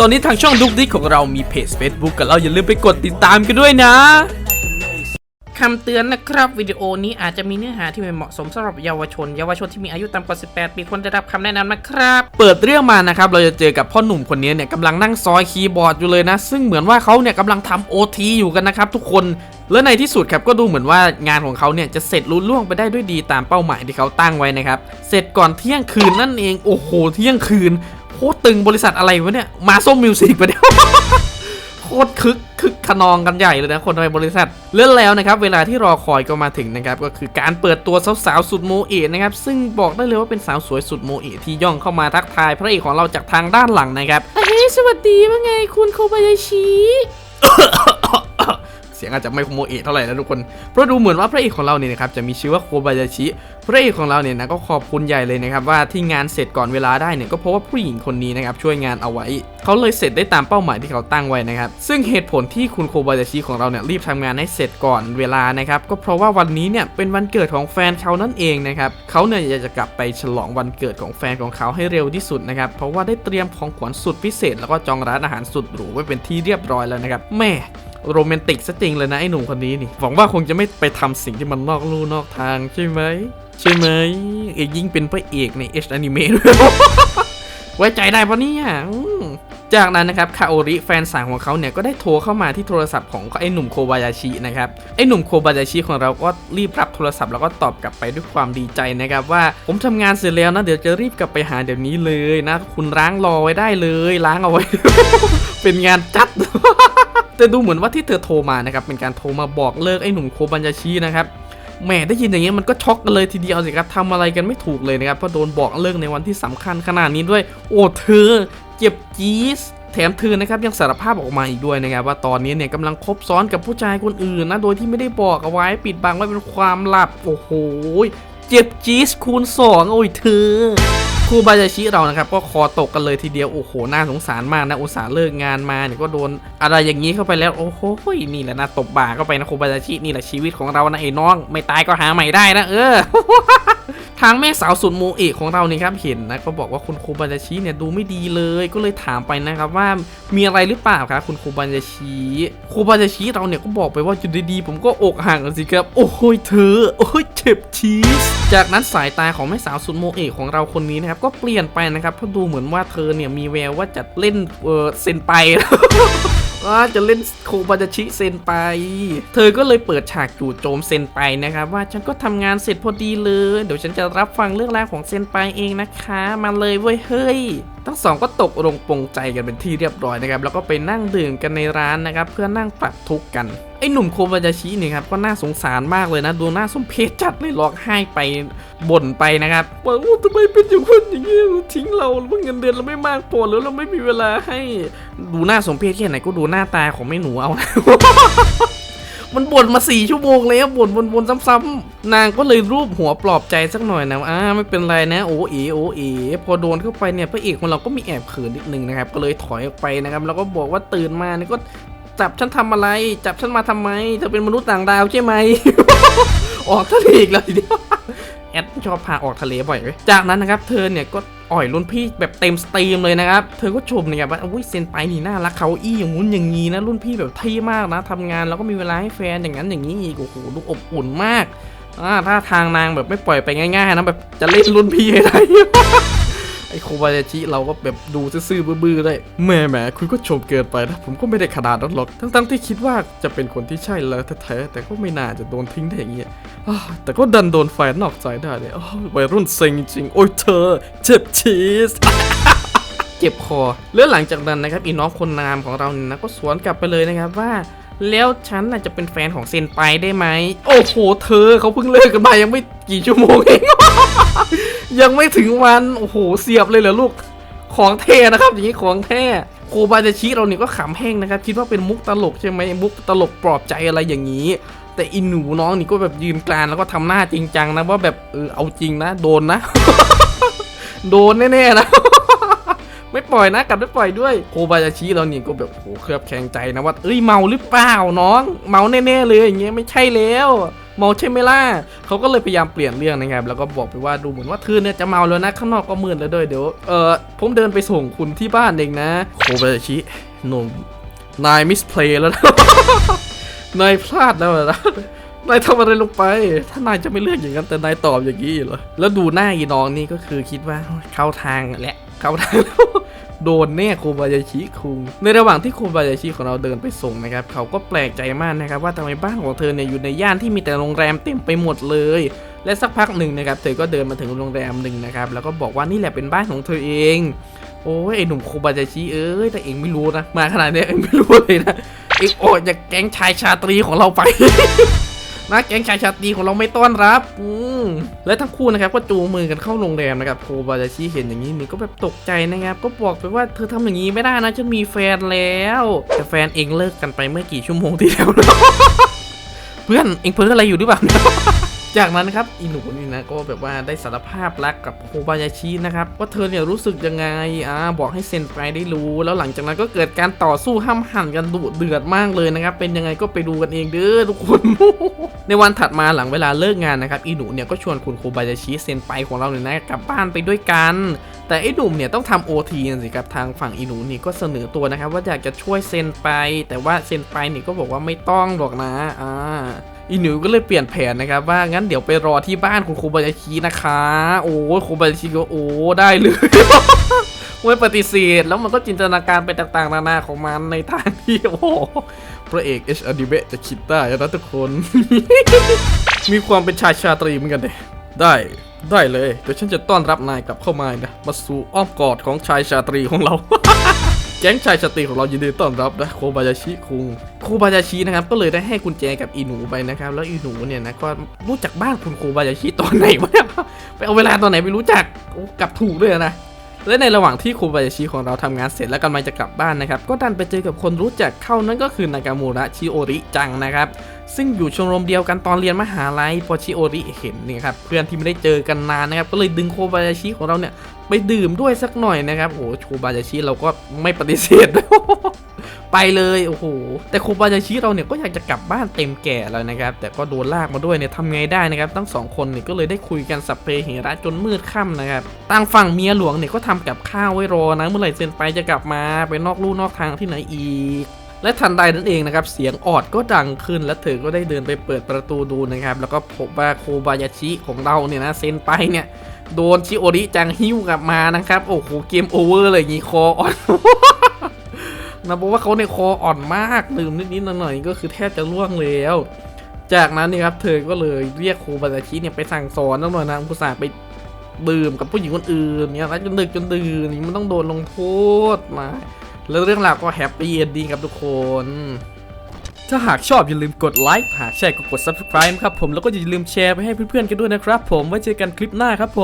ตอนนี้ทางช่องดุ๊กดิกของเรามีเพจ Facebook กันแล้วอย่าลืมไปกดติดตามกันด้วยนะคำเตือนนะครับวิดีโอนี้อาจจะมีเนื้อหาที่ไม่เหมาะสมสำหรับเยาวชน เยาวชนที่มีอายุต่ำกว่า 18 ปีควรได้รับคำแนะนำนะครับ เปิดเรื่องมานะครับ เราจะเจอกับพ่อหนุ่มคนนี้เนี่ยกำลังนั่งซอยคีย์บอร์ดอยู่เลยนะ ซึ่งเหมือนว่าเขาเนี่ยกำลังทำโอทีอยู่กันนะครับทุกคนและในที่สุดครับก็ดูเหมือนว่างานของเขาเนี่ยจะเสร็จรุ่ล่วงไปได้ด้วยดีตามเป้าหมายที่เขาตั้งไว้นะครับ เสร็จก่อนเที่ยงคืนนั่นเองโอ้โหเที่ยงคืน โคตรตึงบริษัทอะไรวะเนี่ย มาส้มมิวสิกไปเนี่ยโคตรคึกคึกขนองกันใหญ่เลยนะคนในบริษัท เลื่อนแล้วนะครับ เวลาที่รอคอยก็มาถึงนะครับ ก็คือการเปิดตัวสาวๆสุดโมเอะนะครับ ซึ่งบอกได้เลยว่าเป็นสาวสวยสุดโมเอะที่ย่องเข้ามาทักทายพระเอกของเราจากทางด้านหลังนะครับเฮ้ยสวัสดีว่าไงคุณโคบายาชิ เสียงอาจจะไม่โมเอะเท่าไหร่นะทุกคน เพราะดูเหมือนว่าพระเอกของเราเนี่ยนะครับจะมีชื่อว่าโคบายาชิ พระเอกของเราเนี่ยนะก็ขอบคุณใหญ่เลยนะครับว่าที่งานเสร็จก่อนเวลาได้เนี่ยก็เพราะว่าผู้หญิงคนนี้นะครับช่วยงานเอาไว้ เขาเลยเสร็จได้ตามเป้าหมายที่เขาตั้งไว้นะครับ ซึ่งเหตุผลที่คุณโคบายาชิของเราเนี่ยรีบทำงานให้เสร็จก่อนเวลานะครับก็เพราะว่าวันนี้เนี่ยเป็นวันเกิดของแฟนเขานั่นเองนะครับเขาเนี่ยอยากจะกลับไปฉลองวันเกิดของแฟนของเขาให้เร็วที่สุดนะครับเพราะว่าได้เตรียมของขวัญสุดพิเศษ แล้วก็จองร้านอาหารสุดหรูไว้เป็นที่เรียบร้อยแล้วนะครับแม่ โรแมนติกซะจริงเลยนะไอ้หนุ่มคนนี้นี่หวังว่าคงจะไม่ไปทำสิ่งที่มันนอกลู่นอกทางใช่ไหมใช่ไหมเอกยิ่งเป็นพระเอกในเอชอนิเมะด้วยไว้ใจได้ปะเนี่ยอืมจากนั้นนะครับคาโอริแฟนสาวของเขาเนี่ยก็ได้โทรเข้ามาที่โทรศัพท์ของไอ้หนุ่มโคบายาชินะครับไอ้หนุ่มโคบายาชิของเราก็รีบรับโทรศัพท์แล้วก็ตอบกลับไปด้วยความดีใจนะครับว่าผมทำงานเสร็จแล้วนะเดี๋ยวจะรีบกลับไปหาเดี๋ยวนี้เลยนะ คุณล้างรอไว้ได้เลยล้างเอาไว้ เป็นงานจัด แต่ดูเหมือนว่าที่เธอโทรมานะครับเป็นการโทรมาบอกเลิกไอ้หนุ่มโคบัญญาชีนะครับแหมได้ยินอย่างเงี้ยมันก็ช็อกกันเลยทีเดียวสิครับทำอะไรกันไม่ถูกเลยนะครับเพราะโดนบอกเลิกในวันที่สำคัญขนาดนี้ด้วย โอ้เธอเจ็บจี๊ดแถมเธอนะครับยังสารภาพออกมาอีกด้วยนะครับว่าตอนนี้เนี่ยกำลังคบซ้อนกับผู้ชายคนอื่นนะโดยที่ไม่ได้บอกเอาไว้ปิดบังไว้เป็นความลับโอ้โหเจ็บจี๊ดคูณสองโอ้ยเธอ ครูบายาชิเรานะครับก็คอตกกันเลยทีเดียว โอ้โห น่าสงสารมากนะอุตส่าห์เลิกงานมาเนี่ยก็โดนอะไรอย่างนี้เข้าไปแล้ว โอ้โหนี่แหละนะตบบ่าเข้าไปนะครูบายาชินี่แหละชีวิตของเรานะไอ้น้อง ไม่ตายก็หาใหม่ได้นะเออ ทางแม่สาวสุดโมเอะของเรานี่ครับเห็นนะก็บอกว่าคุณครูบายาชิเนี่ยดูไม่ดีเลยก็เลยถามไปนะครับว่ามีอะไรหรือเปล่าครับคุณครูบายาชิครูบายาชิเราเนี่ยก็บอกไปว่าอยู่ดีๆผมก็อกหักอะสิครับโอ้โหเธอโอ้ยเจ็บชีสจากนั้นสายตาของแม่สาวสุดโมเอะของเราคนนี้นะครับก็เปลี่ยนไปนะครับเพราะดูเหมือนว่าเธอเนี่ยมีแววว่าจะเล่นเออเซนไป ว่าจะเล่นโคบาจาชิเซนไป เธอก็เลยเปิดฉากจู่โจมเซนไปนะครับ ว่าฉันก็ทำงานเสร็จพอดีเลย เดี๋ยวฉันจะรับฟังเรื่องราวของเซนไปเองนะคะ มาเลยเว้ยเฮ้ย ทั้งสองก็ตกลงปรงใจกันเป็นที่เรียบร้อยนะครับ แล้วก็ไปนั่งดื่มกันในร้านนะครับ เพื่อนั่งปรับทุกข์กัน ไอ้หนุ่มโคบาจาชิเนี่ยครับก็น่าสงสารมากเลยนะ ดูหน่าสมเพชจัดเลยร้องไห้ไปบ่นไปนะครับว่าโอ้ทำไมเป็นอย่างคนอย่างนี้ทิ้งเราแล้วเงินเดือนเราไม่มากพอแล้วเราไม่มีเวลาให้ดูหน้าสมเพชแค่ไหนก็ดูหน้าตาของแม่หนูเอานะมันบ่นมาสี่ชั่วโมงแล้วบ่นบ่นๆซ้ำๆนางก็เลยรูปหัวปลอบใจสักหน่อยนะอ่าไม่เป็นไรนะโอเอโอเอพอโดนเข้าไปเนี่ยพระเอกของเราก็มีแอบเขินนิดนึงนะครับ ก็เลยถอยออกไปนะครับแล้วก็บอกว่าตื่นมาเนี่ยก็ จับฉันทำอะไร จับฉันมาทำไม เธอเป็นมนุษย์ต่างดาวใช่ไหม ออกทะเลอีกแล้วทีเดียวแอดชอบพาออกทะเลบ่อยเว้ยจากนั้นนะครับ เธอเนี่ยก็อ่อยรุ่นพี่แบบเต็มสตรีมเลยนะครับ เธอก็ชมนะครับว่าอุ้ยเซนไปนี่น่ารักเขาอี้อย่างงู้นอย่างงี้นะรุ่นพี่แบบเท่มากนะทำงานแล้วก็มีเวลาให้แฟนอย่างนั้นอย่างนี้อีกโอ้โหดูอบอุ่นมากอ่าถ้าทางนางแบบไม่ปล่อยไปง่ายๆนะแบบจะเล่นรุ่นพี่ให้ได้ ไอ้โคบายาชิเราก็แบบดูซื่อๆบื้อๆได้แหม่แหมคุณก็ชมเกินไปนะผมก็ไม่ได้ขนาดนั้นหรอกทั้งๆที่คิดว่าจะเป็นคนที่ใช่แล้วแท้ๆแต่ก็ไม่น่าจะโดนทิ้งได้อย่างเงี้ยแต่ก็ดันโดนแฟนนอกใจได้เลยวัยรุ่นเซ็งจริงโอ้ยเธอเจ็บชีสเจ็บคอแล้วหลังจากนั้นนะครับอีน้องคนงามของเราเนี่ยนะก็สวนกลับไปเลยนะครับว่า แล้วฉันน่ะจะเป็นแฟนของเซนไปได้ไหม โอ้โห เธอเขาเพิ่งเลิกกันมายังไม่กี่ชั่วโมงเอง ยังไม่ถึงวันโอ้โหเสียบเลยเหรอลูกของแท้นะครับ อย่างนี้ของแท้โคบาจาชิเราเนี่ยก็ขำแห้งนะครับคิดว่าเป็นมุกตลกใช่ไหมมุกตลกปลอบใจอะไรอย่างนี้ แต่อินหนูน้องนี่ก็แบบยืนกลานแล้วก็ทำหน้าจริงจังนะว่าแบบเออเอาจริงนะโดนนะ โดนแน่ๆนะไม่ปล่อยนะกลับไม่ปล่อยด้วยโคบายาชิเราเนี่ยก็แบบโหเคลือบแข็งใจนะว่าเอ้ยเมาหรือเปล่าน้อง เมาแน่ๆเลยอย่างเงี้ยไม่ใช่แล้ว เมาใช่ไหมล่ะเขาก็เลยพยายามเปลี่ยนเรื่องนะครับแล้วก็บอกไปว่าดูเหมือนว่าเธอเนี่ยจะเมาแล้วนะข้างนอกก็มืดแล้วด้วยเดี๋ยวเออผมเดินไปส่งคุณที่บ้านเองนะโคบายชิหนุ่มนายมิสเพลย์แล้วนะนายพลาดแล้วนะนายทำอะไรลงไป ถ้านายจะไม่เลือกอย่างนั้นแต่นายตอบอย่างนี้เหรอ แล้วดูหน้าอีน้องนี่ก็คือคิดว่าเข้าทางแหละ เข้าทางแล้วโดนแน่โคบายาชิคุง ในระหว่างที่โคบายาชิของเราเดินไปส่งนะครับ เขาก็แปลกใจมากนะครับ ว่าทำไมบ้านของเธอเนี่ยอยู่ในย่านที่มีแต่โรงแรมเต็มไปหมดเลย และสักพักหนึ่งนะครับ เธอก็เดินมาถึงโรงแรมหนึ่งนะครับ แล้วก็บอกว่านี่แหละเป็นบ้านของเธอเอง โอ้ยไอหนุ่มโคบายาชิเอ้ยแต่เองไม่รู้นะ มาขนาดนี้เองไม่รู้เลยนะ เองออกจากแก๊งชายชาตรีของเราไป นะแก๊งชายชาตรีของเราไม่ต้อนรับ อืมและทั้งคู่นะครับก็จูงมือกันเข้าโรงแรมนะครับโคบายาชิเห็นอย่างนี้มันก็แบบตกใจนะครับ ก็บอกไปว่าเธอทำอย่างนี้ไม่ได้นะฉันมีแฟนแล้ว แต่แฟนเองเลิกกันไปเมื่อกี่ชั่วโมงที่แล้วเพื่อนเองเพ้ออะไรอยู่หรือเปล่า จากนั้นครับอีหนูนี่นะก็แบบว่าได้สารภาพรักกับโคบายาชินะครับว่าเธอเนี่ยรู้สึกยังไงอ่าบอกให้เซนไปได้รู้ แล้วหลังจากนั้นก็เกิดการต่อสู้ห้ามหันกันดุเดือดมากเลยนะครับเป็นยังไงก็ไปดูกันเองเด้อทุกคน ในวันถัดมาหลังเวลาเลิกงานนะครับอีหนูเนี่ยก็ชวนคุณโคบายาชิเซนไปของเราเนี่ยนะกลับบ้านไปด้วยกัน แต่ไอ้หนุ่มเนี่ยต้องทำโอทีนสิครับทางฝั่งอีหนูนี่ก็เสนอตัวนะครับว่าอยากจะช่วยเซนไป แต่ว่าเซนไปนี่ก็บอกว่าไม่ต้องหรอกนะอ่า อีหนูก็เลยเปลี่ยนแผนนะครับ ว่างั้นเดี๋ยวไปรอที่บ้านคุณครูบายาชินะคะ โอ้ครูบายาชิก็โอ้ได้เลยไม่ปฏิเสธแล้วมันก็จินตนาการไปต่างๆ นานาของมันในทางที่โอ้พระเอกเอชอดิเบะจะคิดได้นะทุกคน มีความเป็นชายชาตรีเหมือนกันเลยได้ได้เลยเดี๋ยวฉันจะต้อนรับนายกลับเข้ามานะมาสู่อ้อมกอดของชายชาตรีของเรา แก๊งชายชาติของเรายินดีต้อนรับนะโคบายาชิคุงโคบายาชินะครับก็เลยได้ให้กุญแจกับอีหนูไปนะครับ แล้วอีหนูเนี่ยนะก็รู้จักบ้านคุณโคบายาชิตอนไหนวะไปเอาเวลาตอนไหนไม่รู้จักโอ้กลับถูกด้วยนะ และในระหว่างที่โคบายาชิของเราทำงานเสร็จและกำลังจะกลับบ้านนะครับก็ดันไปเจอกับคนรู้จักเข้านั่นก็คือนากามูระชิโอริจังนะครับซึ่งอยู่ชมรมเดียวกันตอนเรียนมหาลัยพอชิโอริเห็นเนี่ยครับเพื่อนที่ไม่ได้เจอกันนานนะครับก็เลยดึงโคบายาชิของเราเนี่ยไปดื่มด้วยสักหน่อยนะครับโอ้โหโคบายาชิเราก็ไม่ปฏิเสธ ไปเลยโอ้โหแต่โคบายาชิเราเนี่ยก็อยากจะกลับบ้านเต็มแก่แล้วนะครับแต่ก็โดนลากมาด้วยเนี่ยทำไงได้นะครับทั้งสองคนเนี่ยก็เลยได้คุยกันสัพเพเหระจนมืดค่ำนะครับต่างฝั่งเมียหลวงเนี่ยก็ทำกับข้าวไว้รอนะเมื่อไหร่เซนไปจะกลับมาไปนอกลู่นอกทางที่ไหนอีกและทันใดนั้นเองนะครับ เสียงออดก็ดังขึ้นและเธอก็ได้เดินไปเปิดประตูดูนะครับ แล้วก็พบว่าโคบายาชิของเราเนี่ยนะเซนไปเนี่ย โดนชิโอริจังหิ้วกลับมานะครับ โอ้โหเกมโอเวอร์เลยงงี้คออ่อน นะบอกว่าเขาในคออ่อนมากดื่มนิดๆหน่อยๆก็คือแทบจะล่วงแล้ว จากนั้นนี่ครับเธอก็เลยเรียกครูบาตาชิเนี่ยไปสั่งสอนน้องหน่อยนะอุตส่าห์ไปดื่มกับผู้หญิงคนอื่นเนี่ยแล้วจนดึกจนดื่นนี่มันต้องโดนลงโทษมา แล้วเรื่องราวก็แฮปปี้เอนดิ้งครับทุกคน ถ้าหากชอบอย่าลืมกดไลค์หากใช่ก็กด subscribe ครับผมแล้วก็อย่าลืมแชร์ไปให้เพื่อนๆกันด้วยนะครับ ผมไว้เจอกันคลิปหน้าครับผม